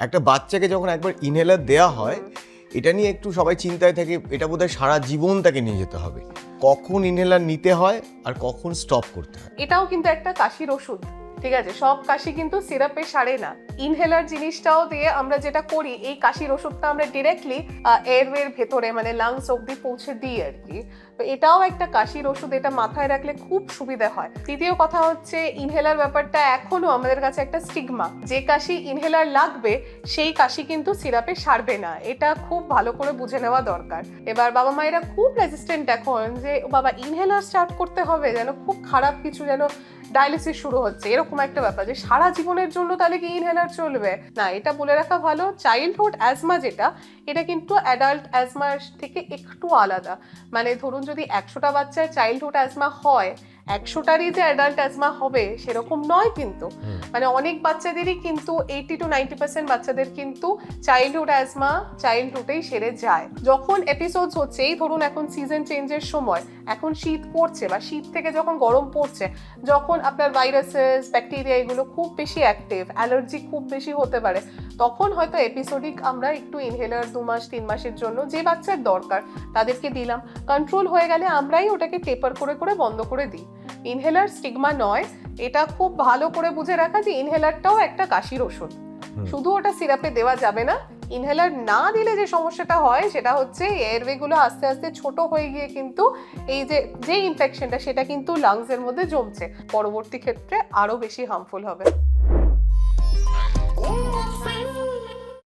একটা বাচ্চাকে যখন একবার ইনহেলার দেয়া হয়, এটা নিয়ে একটু সবাই চিন্তায় থাকে, এটা বোধহয় সারা জীবন তাকে নিয়ে যেতে হবে। কখন ইনহেলার নিতে হয় আর কখন স্টপ করতে হয়। এটাও কিন্তু একটা কাশির ওষুধ। ঠিক আছে? সব কাশি কিন্তু সিরাপে সারে না। ইনহেলার জিনিসটাও দিয়ে আমরা যেটা করি, এই কাশির ওষুধটা আমরা ডিরেক্টলি এয়ারওয়ের ভেতরে মানে লাংস অব্দি পৌঁছে দিই আর কি। তো এটাও একটা কাশির ওষুধ, এটা মাথায় রাখলে খুব সুবিধা হয়। তৃতীয় কথা হচ্ছে ইনহেলার ব্যাপারটা এখনও আমাদের কাছে একটা স্টিগমা যে কাশি ইনহেলার লাগবে, সেই কাশি কিন্তু সিরাপে সারবে না। এটা খুব ভালো করে বুঝে নেওয়া দরকার। এবার বাবা মায়েরা খুব রেজিস্ট্যান্ট এখন যে বাবা ইনহেলার স্টার্ট করতে হবে, যেন খুব খারাপ কিছু যেন ডায়ালিসিস শুরু হচ্ছে। এরকম একটা ব্যাপার যে সারা জীবনের জন্য তাহলে কি ইনহেলার চলবে? না, এটা বলে রাখা ভালো। চাইল্ডহুড অ্যাজমা যেটা, এটা কিন্তু অ্যাডাল্ট অ্যাজমার থেকে একটু আলাদা। মানে ধরুন যদি একশোটা বাচ্চার চাইল্ডহুড অ্যাজমা হয় একশোটারই যে অ্যাডাল্ট অ্যাজমা হবে সেরকম নয় কিন্তু। মানে অনেক বাচ্চাদেরই কিন্তু এইটি টু নাইনটি পার্সেন্ট বাচ্চাদের কিন্তু চাইল্ডহুড অ্যাজমা চাইল্ডহুডেই সেরে যায়। যখন এপিসোডস হচ্ছে এই ধরুন এখন সিজন চেঞ্জের সময় এখন শীত পড়ছে বা শীত থেকে যখন গরম পড়ছে যখন আপনার ভাইরাসেস ব্যাকটেরিয়া এগুলো খুব বেশি অ্যাক্টিভ অ্যালার্জি খুব বেশি হতে পারে তখন হয়তো এপিসোডিক আমরা একটু ইনহেলার দু মাস তিন মাসের জন্য যে বাচ্চার দরকার তাদেরকে দিলাম। কন্ট্রোল হয়ে গেলে আমরাই ওটাকে টেপার করে করে বন্ধ করে দিই। ইনহেলার স্টিগমা নয় এটা খুব ভালো করে বুঝে রাখা যে ইনহেলারটাও একটা কাশির ওষুধ। শুধু ওটা সিরাপে দেওয়া যাবে না। ইনহেলার না দিলে যে সমস্যাটা হয় সেটা হচ্ছে এয়ারওয়ে গুলো আস্তে আস্তে ছোট হয়ে গিয়ে কিন্তু এই যে যে ইনফেকশনটা সেটা কিন্তু লাংসের মধ্যে জমছে। পরবর্তী ক্ষেত্রে আরও বেশি হার্মফুল হবে।